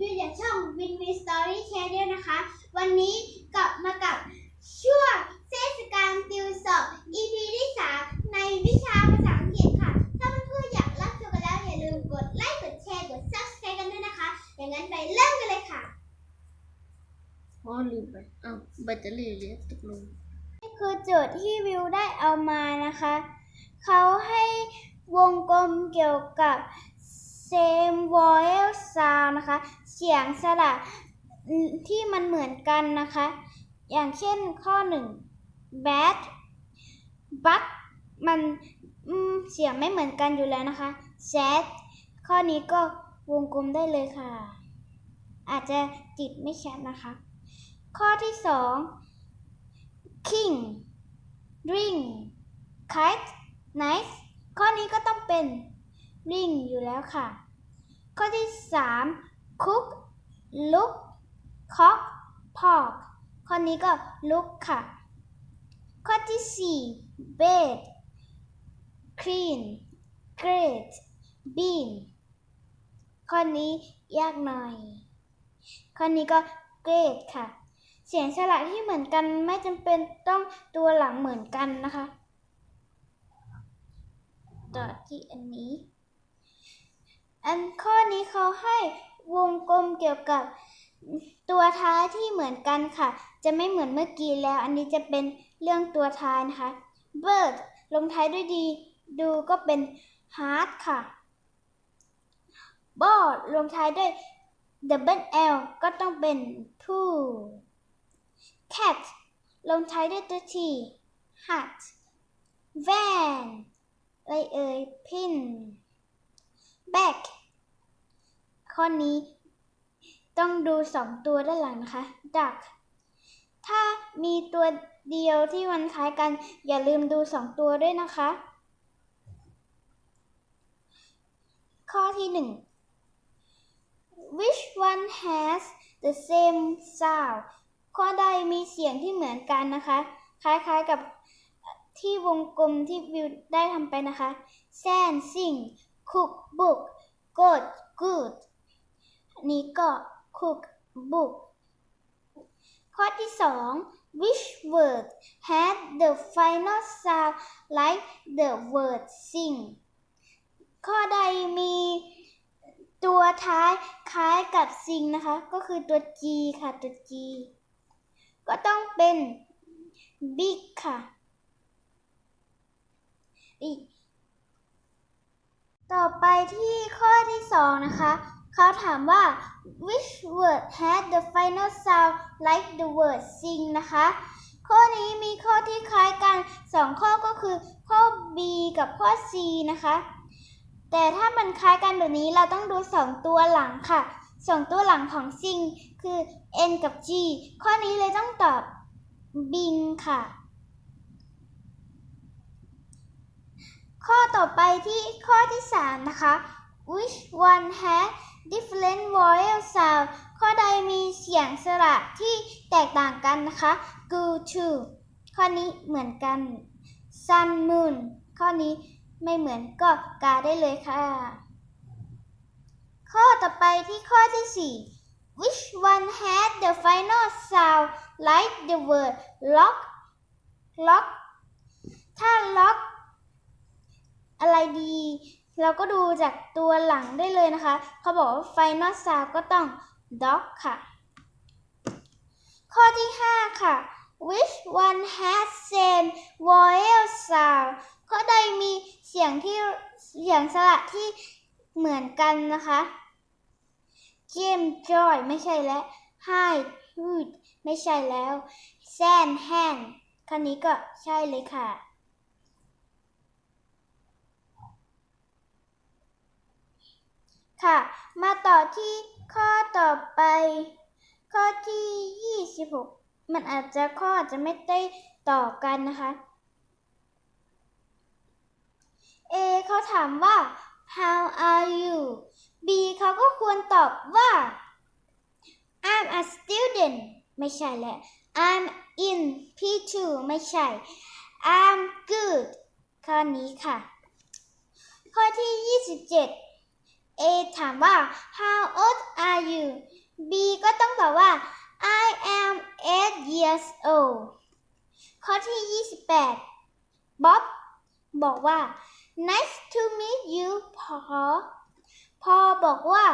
วิวจากช่องวินวินสตอรี่แชร์ด้วยนะคะ วันนี้กลับมากับช่วงเทศกาลติวสอบ EP ที่3ในวิชาภาษาอังกฤษค่ะ ถ้าเพื่อนๆอยากรับชมกันแล้วอย่าลืมกดไลค์ กดแชร์ กด subscribe กันด้วยนะคะ อย่างนั้นไปเริ่มกันเลยค่ะอ๋อลืมไปอ้าวแบตเตอรี่เหลยตกลงคือโจทย์ที่วิวได้เอามานะคะ เขาให้วงกลมเกี่ยวกับ same vowel sound นะคะ เสียงสระที่มันเหมือนกันนะคะ อย่างเช่นข้อหนึ่ง bad but มันเสียงไม่เหมือนกันอยู่แล้วนะคะ sad ข้อนี้ก็วงกลมได้เลยค่ะ อาจจะจิตไม่ชัดนะคะ ข้อที่สอง king ring kite nice ข้อนี้ก็ต้องเป็น ring อยู่แล้วค่ะ ข้อที่สาม cook look cock pork ข้อนี้ก็ look ค่ะ ข้อที่สี่ bed clean great bean ข้อนี้ยากหน่อย ข้อนี้ก็ great ค่ะ เสียงสระที่เหมือนกันไม่จำเป็นต้องตัวหลังเหมือนกันนะคะต่อที่อันนี้ อันข้อนี้เขาให้ วงกลมเกี่ยวกับตัวท้ายที่เหมือนกันค่ะ จะไม่เหมือนเมื่อกี้แล้ว อันนี้จะเป็นเรื่องตัวท้ายนะคะ bird ลงท้ายด้วยดีดูก็เป็น heart ค่ะ board ลงท้ายด้วย double L ก็ต้องเป็น two cat ลงท้ายด้วยตัว T hat van อะไรเอ่ย pin back ข้อนี้ ต้องดูสองตัวด้านหลังนะคะ duck ถ้ามีตัวเดียวที่มันคล้ายกัน อย่าลืมดูสองตัวด้วยนะคะ ข้อที่หนึ่ง which one has the same sound ข้อใดมีเสียงที่เหมือนกันนะคะ คล้ายๆกับที่วงกลมที่วิวได้ทำไปนะคะ sand sing cook book good good นี้ก็ cook book ข้อที่สอง which word had the final sound like the word sing ข้อใดมีตัวท้ายคล้ายกับ sing นะคะ ก็คือตัว G ค่ะ ตัว G ก็ต้องเป็น big ค่ะต่อไปที่ข้อที่สองนะคะ เขาถามว่า which word had the final sound like the word sing นะคะ ข้อนี้มีข้อที่คล้ายกันสองข้อก็คือข้อ B กับข้อ C นะคะ แต่ถ้ามันคล้ายกันแบบนี้เราต้องดูสองตัวหลังค่ะสองตัวหลังของ sing คือ N กับ G ข้อนี้เลยต้องตอบ bing ค่ะข้อต่อไปที่ข้อที่ 3 นะคะ which one has different vowel sound ข้อใดมี เสียงสระที่แตกต่างกันนะคะ go to ข้อนี้เหมือนกัน sun moon ข้อนี้ไม่เหมือนก็กาได้เลยค่ะ ข้อต่อไปที่ข้อที่ 4 which one has the final sound like the word lock lock ถ้า lock อะไรดี เราก็ดูจากตัวหลังได้เลยนะคะ เขาบอกว่า final sound ก็ต้อง dog ค่ะ ข้อที่ 5 ค่ะ which one has same vowel sound ข้อใดมีเสียงที่เสียงสระที่เหมือนกันนะคะ Jim Joy ไม่ใช่แล้ว Hi Hood ไม่ใช่แล้ว San Han คันนี้ก็ใช่เลยค่ะ ค่ะ มาต่อที่ข้อต่อไป ข้อที่ 26มันอาจจะข้ออาจจะไม่ได้ต่อกันนะคะ A เขาถามว่า how are you B เขาก็ควรตอบว่า I'm a student ไม่ใช่แหละ I'm in P2 ไม่ใช่ I'm good ข้อนี้ค่ะ ข้อที่ 27 A ถามว่า How old are you B ก็ต้องตอบว่า I am eight years old ข้อที่ 28 บ๊อบบอกว่า nice to meet you พอพอบอกว่า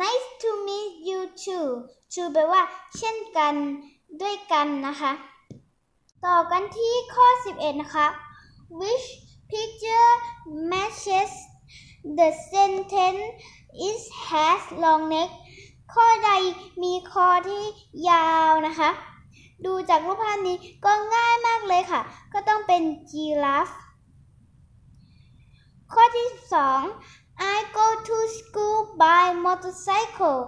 nice to meet you too too แปลว่า เช่นกันด้วยกันนะคะ ต่อกันที่ข้อ 11 นะคะ which picture matches the sentence is has long neck ข้อใดมีคอที่ยาวนะคะ ดูจากรูปภาพนี้ก็ง่ายมากเลยค่ะ ก็ต้องเป็น giraffe ข้อที่ 2 I go to school by motorcycle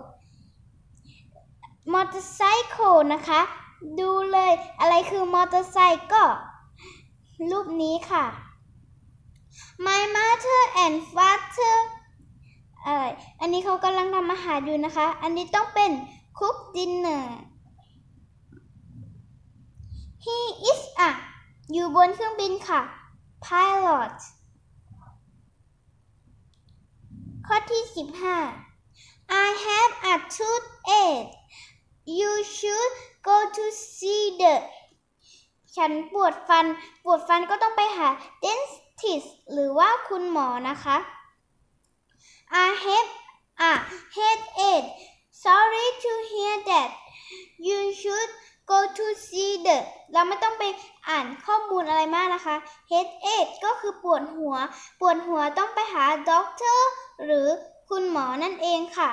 motorcycle นะคะ ดูเลยอะไรคือมอเตอร์ไซค์ก็ รูปนี้ค่ะ My mother and father เอ่ออันนี้เขากำลังทำอาหารอยู่นะคะ อันนี้ต้องเป็น cook dinner He is a อยู่บนเครื่องบินค่ะ pilot ข้อที่ 15 I have a toothache you should go to see the ฉันปวดฟัน ปวดฟันก็ต้องไปหา dentist หรือว่าคุณหมอนะคะ I have a headache sorry to hear that you should go to see the เราไม่ต้องไปอ่านข้อมูลอะไรมากนะคะ headache ก็คือปวดหัว ปวดหัวต้องไปหา doctor หรือคุณหมอนั่นเองค่ะ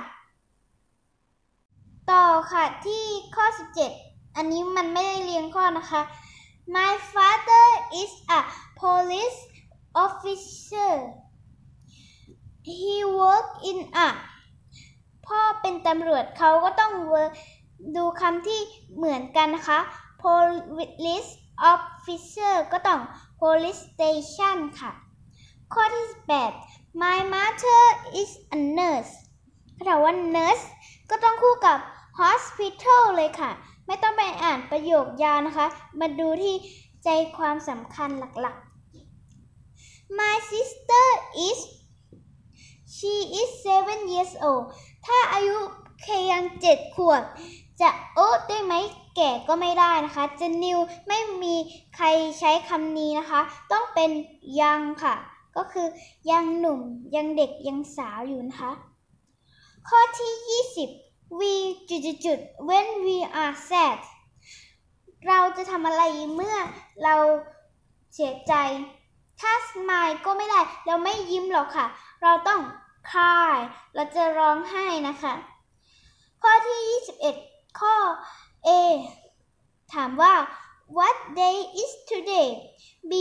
ต่อค่ะที่ข้อ 17 อันนี้มันไม่ได้เรียงข้อนะคะ My father is a police officer he work in a พ่อเป็นตำรวจเขาก็ต้อง work ดูคำที่เหมือนกันนะคะ police officer ก็ต้อง police station ค่ะ ข้อที่8 My mother is a nurse ถ้าถามว่า nurse ก็ต้องคู่กับ hospital เลยค่ะ ไม่ต้องไปอ่านประโยคยาวนะคะ มาดูที่ใจความสำคัญหลักๆ My sister is she is seven years old ถ้าอายุเพียงเจ็ดขวบ จะโอ๊ตได้ไหมแก่ก็ไม่ได้นะคะจะนิวไม่มีใครใช้คำนี้นะคะ ต้องเป็นยังค่ะ ก็คือยังหนุ่มยังเด็กยังสาวอยู่นะคะ ข้อที่ 20 we จุดจุด when we are sad เราจะทำอะไรเมื่อเราเสียใจ ถ้า smile ก็ไม่ได้ เราไม่ยิ้มหรอกค่ะ เราต้อง cry เราจะร้องไห้นะคะ ข้อที่ 21 ข้อ A ถามว่า what day is today B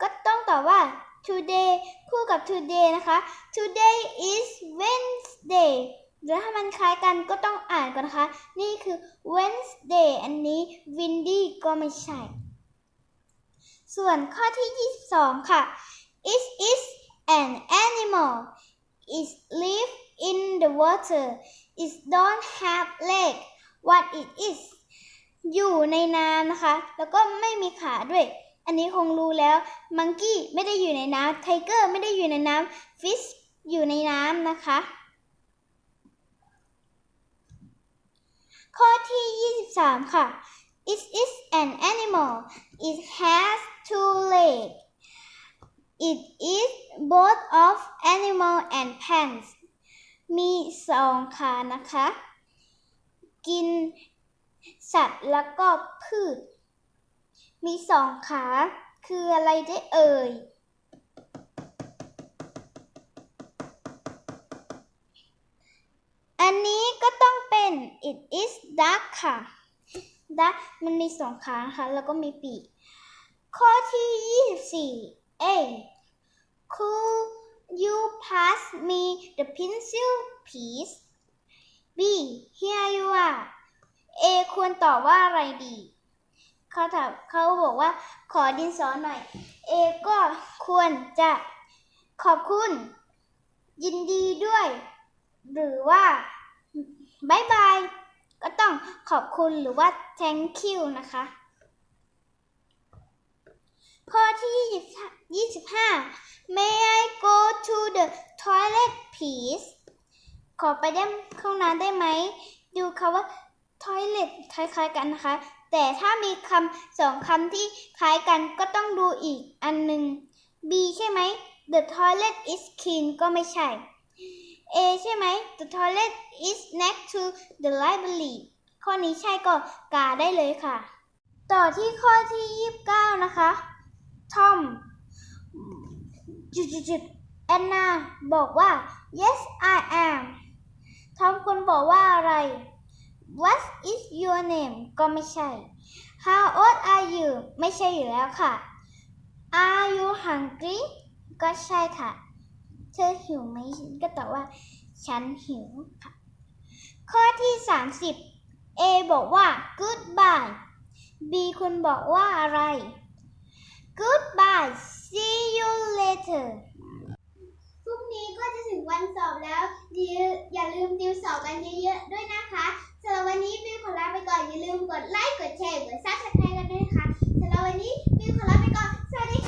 ก็ต้องตอบว่า today คู่กับ today นะคะ today is Wednesday หรือถ้ามันคล้ายกันก็ต้องอ่านก่อนนะคะ นี่คือ Wednesday อันนี้ windy ก็ไม่ใช่ ส่วนข้อที่ 22 ค่ะ it is an animal it live in the water it don't have leg what it is อยู่ในน้ำนะคะ แล้วก็ไม่มีขาด้วย อันนี้คงรู้แล้ว มังกี้ไม่ได้อยู่ในน้ำไทเกอร์ไม่ได้อยู่ในน้ำฟิชอยู่ในน้ำนะคะ ข้อที่ 23 ค่ะ It is an animal it has two legs it eats both of animal and plants มีสองขานะคะ กินสัตว์แล้วก็พืช มีสองขา คืออะไรได้เอ่ย อันนี้ก็ต้องเป็น it is duck ค่ะ duck มันมีสองขานะคะแล้วก็มีปีก ข้อที่ 24 A Could you pass me the pencil please B Here you are A ควรตอบว่าอะไรดี เขาถามเขาบอกว่า ขอดินสอหน่อย A ก็ควรจะขอบคุณ ยินดีด้วย หรือว่าบายบาย ก็ต้องขอบคุณหรือว่า thank you นะคะ ข้อที่ 25 May I go to the toilet please ขอไปได้ห้องน้ำได้ไหม ดูคำว่า toilet คล้ายๆกันนะคะ แต่ถ้ามีคำสองคำที่คล้ายกันก็ต้องดูอีกอันหนึ่ง B ใช่ไหม The toilet is clean ก็ไม่ใช่ A ใช่ไหม The toilet is next to the library ข้อนี้ใช่ก็กาได้เลยค่ะ ต่อที่ข้อที่ 29 นะคะ Tom จุดๆๆแอนนาบอกว่า yes I am ทอมควรบอกว่าอะไร What is your name ก็ไม่ใช่ How old are you ไม่ใช่อยู่แล้วค่ะ Are you hungry ก็ใช่ค่ะ เธอหิวไหมฉันก็ตอบว่า ฉันหิวค่ะ ข้อที่ 30 A บอกว่า goodbye B คุณบอกว่าอะไร Goodbye see you later พรุ่งนี้ก็จะถึงวันสอบแล้วอย่าลืมติวสอบกันเยอะๆ ด้วยนะคะสำหรับวันนี้วิวขอลาไปก่อน อย่าลืมกดไลค์ กดแชร์ กดซับสไครต์กันด้วยนะคะสำหรับวันนี้วิวขอลาไปก่อน สวัสดีค่ะ